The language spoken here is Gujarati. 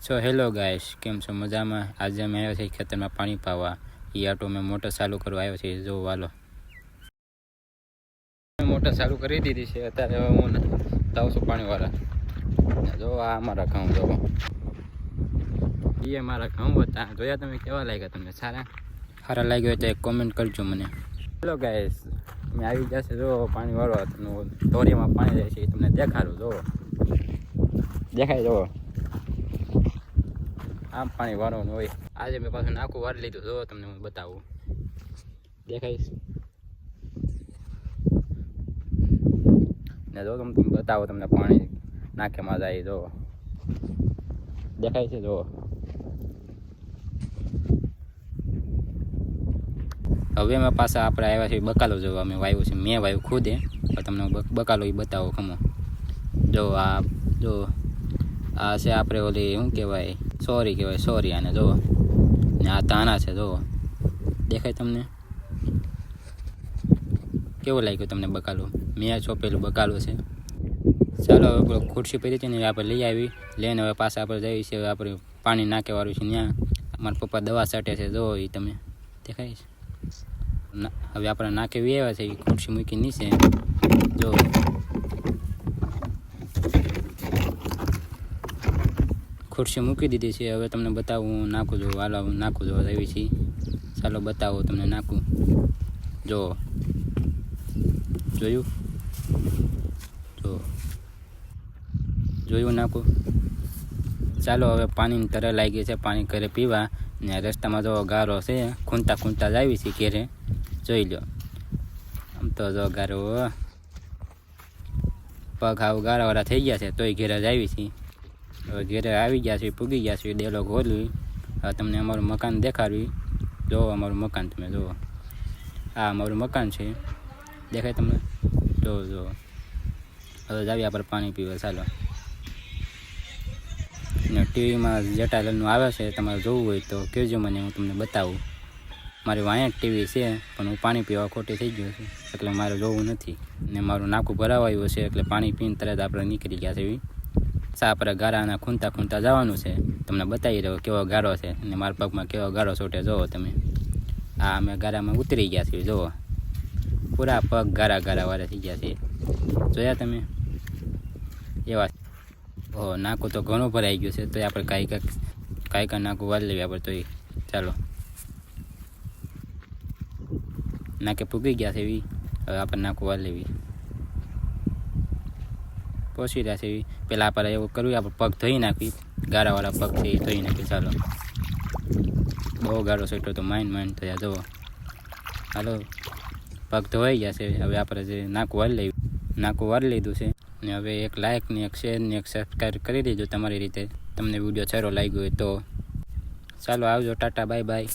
સો હેલો ગાઈસ કેમ છો? મજામાં? આજે અમે આવ્યા છીએ ખેતરમાં પાણી પાવા. એ આટો મેં મોટર ચાલુ કરવા આવ્યો છે જો વાલો મોટર ચાલુ કરી દીધી છે, અત્યારે હવે હું જાઉં છું પાણીવાળા. જો આ મારા ઘઉં જો એ મારા ઘઉં હતા. જોયા તમે, કેવા લાગ્યા તમને? સારા? સારા લાગ્યો તો એક કોમેન્ટ કરજો મને. હેલો ગાઈસ મેં આવી જશે જો પાણી વાળો તમને ધોરીમાં પાણી જાય છે તમને દેખાડું જો દેખાય જો આમ પાણી વાળવાનું હોય. આજે મેં પાછું નાખું વાળી લીધું. જો તમને હું બતાવું. દેખાઈશ ને જો તમે બતાવો તમને પાણી નાખેમાં જાય જો. દેખાય છે, જો. હવે અમે પાછા આપણે આવ્યા છીએ બકાલો જોવા. અમે વાવ્યું છે, મેં વાવ્યું ખુદે. તમને બકાલો એ બતાવો ખમો. જો આ જો. આ છે આપણે ઓલી, શું કહેવાય? સોરી કહેવાય, સોરી આને જુઓ. ને આ તાના છે, જુઓ. દેખાય તમને? કેવું લાગ્યું તમને બકાલો? મેં ચોપેલું બકાલો છે. ચાલો હવે પેલો ખુરશી પહેરી હતી ને આપણે લઈ આવી. લઈને હવે પાછા આપણે જઈએ છીએ. હવે આપણે પાણી નાખેવાળું છે ત્યાં. મારા પપ્પા દવા છાંટે છે, જુઓ એ તમે. દેખાય છે? હવે આપણે નાખે આવ્યા છે એ ખુરશી મૂકી નીચે. જો ખુરશી મૂકી દીધી છે. હવે તમને બતાવું નાખું છું. હાલો નાખું છું. એવી છે ચાલો, બતાવો, તમને નાખું. જો. જોયું? જો. જોયું, નાખું? ચાલો, હવે પાણીની તરે લાગી છે. પાણી ઘરે પીવા. ને રસ્તામાં જો ગારો છે ખૂંતા ખૂંતા જ આવી છે ઘેરે. જોઈ લો આમ તો જો ગારો પગ આવું ગારાવાળા થઈ ગયા છે, તોય ઘેરે જ આવી છે હવે ઘેરે આવી ગયા છે, પૂગી ગયા છે, ડેલો હવે તમને અમારું મકાન દેખાડવી. જુઓ અમારું મકાન તમે જુઓ. આ અમારું મકાન છે. દેખાય તમને? જો જુઓ હવે જાવી આપણે પાણી પીવા. ચાલો. ને ટીવીમાં જેટાલાલનું આવે છે, તમારે જોવું હોય તો કહેજો મને, હું તમને બતાવું. મારી વાંયા ટીવી છે, પણ હું પાણી પીવા ખોટી થઈ ગયો છું. એટલે મારે જોવું નથી. ને મારું નાકું ભરાવાયું છે એટલે પાણી પીને તરત આપણે નીકળી ગયા છે એવી સા આપણે ગારાના ખૂંતા ખૂંતા જવાનું છે. તમને બતાવી રહ્યો કેવો ગારો છે અને મારા પગમાં કેવો ગારો છૂટે જુઓ તમે. આ અમે ગારામાં ઉતરી ગયા છીએ જુઓ પૂરા પગ ગારા ગારા વાળા થઈ ગયા છે. જોયા તમે? એવા. ઓહો, નાકું તો ઘણું ભરાઈ ગયું છે, તો આપણે કાંઈ કાંઈક કાંઈ કાંઈ નાકું વાળી લેવી આપણે તોય ચાલો. નાકે પૂગી ગયા છે એવી. હવે આપણે નાકું વાળી લેવી. પહોંચી રહ્યા છે. પહેલાં આપણે એવું કરવું આપણે પગ ધોઈ નાખી. ગારાવાળા પગ છે એ ધોઈ નાખી. ચાલો. બહુ ગારો સેટો તો માઇન્ડ માઇન્ડ થયા. જુઓ. હાલો. પગ ધોવાઈ ગયા છે. હવે આપણે જે નાકું વાર લઈ નાકું વાર લીધું છે. ને હવે એક લાઇક ને એક શેર ને એક સબસ્ક્રાઈબ કરી દેજો તમારી રીતે. તમને વીડિયો સારો લાગ્યો હોય તો. ચાલો, આવજો. Tata, bye bye.